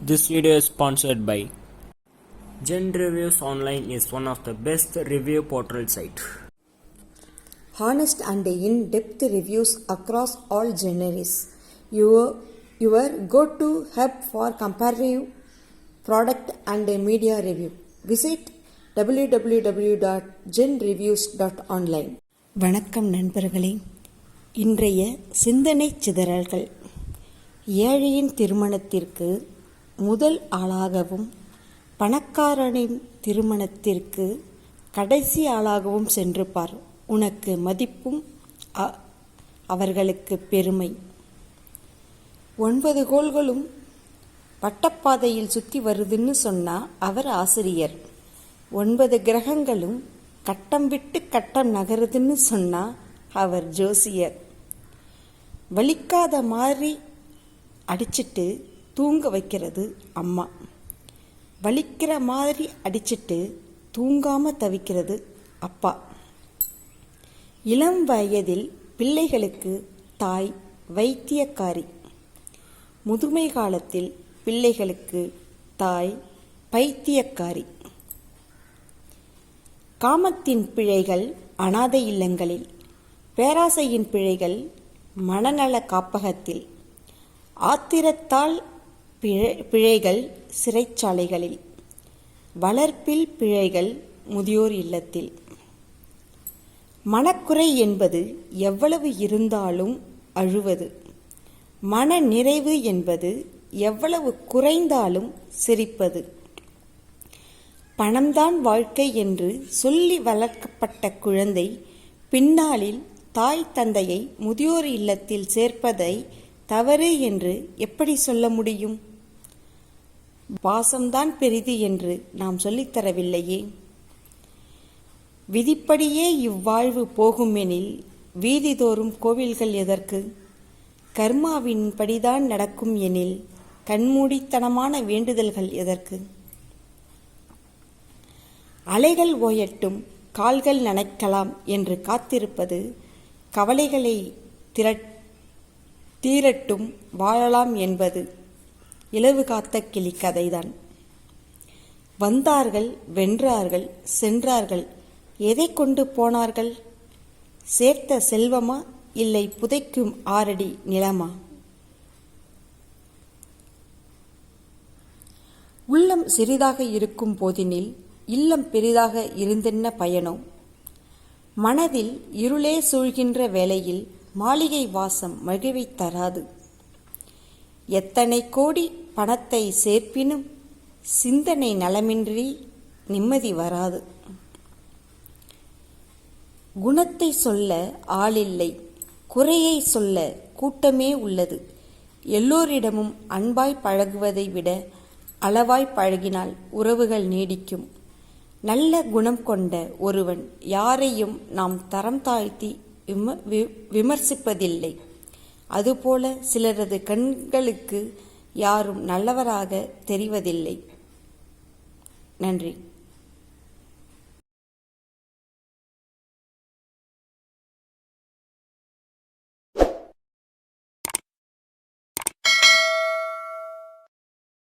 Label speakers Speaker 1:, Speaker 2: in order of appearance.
Speaker 1: This video is sponsored by Gen Reviews Online is one of the best review portal site.
Speaker 2: honest and in-depth reviews across all genres. Your, your go-to hub for comparative product and media review. Visit www.genreviews.online. வணக்கம் நண்பர்களே இன்றைய சிந்தனை சிதறல்கள் ஏழையின் திருமணத்திற்கு முதல் ஆளாகவும் பணக்காரனின் திருமணத்திற்கு கடைசி ஆளாகவும் சென்று பார் உனக்கு மதிப்பும் அ- அவர்களுக்கு பெருமை. ஒன்பது கோள்களும் பட்டப்பாதையில் சுற்றி வருதுன்னு சொன்னா அவர் ஆசிரியர். ஒன்பது கிரகங்களும் கட்டம் விட்டு கட்டம் நகருதுன்னு சொன்னா அவர் ஜோசியர். வலிக்காத மாதிரி அடிச்சிட்டு தூங்க வைக்கிறது அம்மா. வலிக்கிற மாதிரி அடிச்சிட்டு தூங்காமல் தவிக்கிறது அப்பா. இளம் வயதில் பிள்ளைகளுக்கு தாய் வைத்தியக்காரி. முதுமை காலத்தில் பிள்ளைகளுக்கு தாய் பைத்தியக்காரி. காமத்தின் பிழைகள் அனாதை இல்லங்களில் பேராசையின் பிழைகள் மனநல காப்பகத்தில். ஆத்திரத்தால் பிழை- பிழைகள் சிறைச்சாலைகளில். வளர்ப்பில் பிழைகள் முதியோர் இல்லத்தில். மனக்குறை என்பது எவ்வளவு இருந்தாலும் அழுவது. மன நிறைவு என்பது எவ்வளவு குறைந்தாலும் சிரிப்பது. பணம்தான் வாழ்க்கை என்று சொல்லி வளர்க்கப்பட்ட குழந்தை பின்னாளில் தாய் தந்தையை முதியோர் இல்லத்தில் சேர்ப்பதை தவறு என்று எப்படி சொல்ல முடியும்? பாசம்தான் பெரிது என்று நாம் சொல்லித்தரவில்லையே விதிப்படியே இவ்வாழ்வு போகுமெனில் வீதிதோறும் கோவில்கள் எதற்கு? கர்மாவின் படிதான் நடக்கும் எனில் கண்மூடித்தனமான வேண்டுதல்கள் எதற்கு? அலைகள் ஓயட்டும் கால்கள் நனைக்கலாம் என்று காத்திருப்பது கவலைகளை திரட் தீரட்டும் வாழலாம் என்பது இலவு காத்த கிளி கதைதான். வந்தார்கள் வென்றார்கள் சென்றார்கள். எதை கொண்டு போனார்கள்? சேர்த்த செல்வமா? இல்லை புதைக்கும் ஆறடி நிலமா? உள்ளம் சிறிதாக இருக்கும் போதினில் இல்லம் பெரிதாக இருந்தென்ன பயனோ? மனதில் இருளே சூழ்கின்ற வேளையில் மாளிகை வாசம் மகிழ்வை தராது. எத்தனை கோடி பணத்தை சேர்ப்பினும் சிந்தனை நலமின்றி நிம்மதி வராது. குணத்தை சொல்ல ஆளில்லை குறையை சொல்ல கூட்டமே உள்ளது. எல்லோரிடமும் அன்பாய் பழகுவதை விட அளவாய் பழகினால் உறவுகள் நீடிக்கும். நல்ல குணம் கொண்ட ஒருவன் யாரையும் நாம் தரம் தாழ்த்தி விமர்சிப்பதில்லை. அதுபோல சிலரது கண்களுக்கு யாரும் நல்லவராக தெரிவதில்லை. நன்றி.